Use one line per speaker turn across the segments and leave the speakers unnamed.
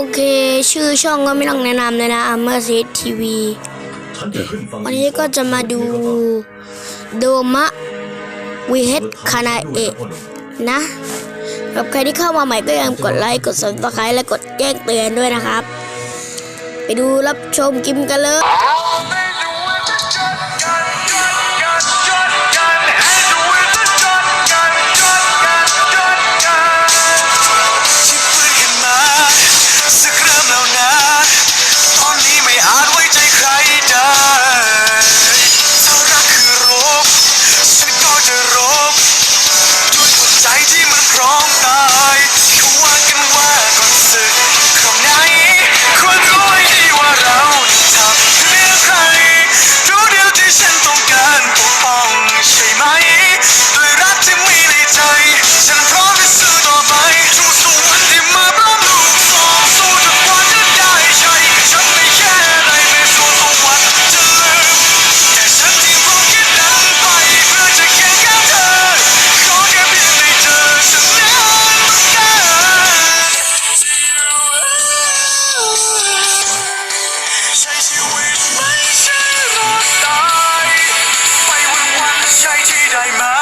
โอเค ชื่อช่องก็ไม่ต้องแนะนำเลยนะอัมเมอร์ซีทีวี
ฉัน
จะข
ึ้นฟังวันนี้ก็จะมาดู
โดมะวีเฮดคานาเอะนะกับใครที่เข้ามาใหม่ก็อย่าลืมกดไลค์ กด subscribe และกดแจ้งเตือนด้วยนะครับ ไปดูรับชมกิมกันเลย
ใช้ชีวิตไม่ใช่รอดตายไปวันวันใช่ที่ได้มา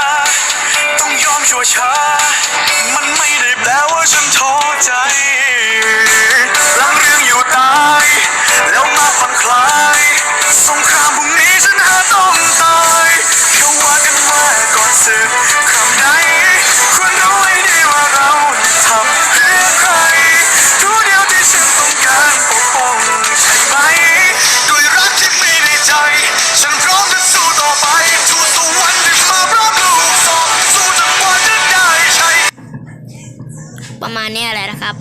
ต้องยอมชั่วช้า มันไม่ได้แปลว่าฉัน
ณนี้แหละนะครับ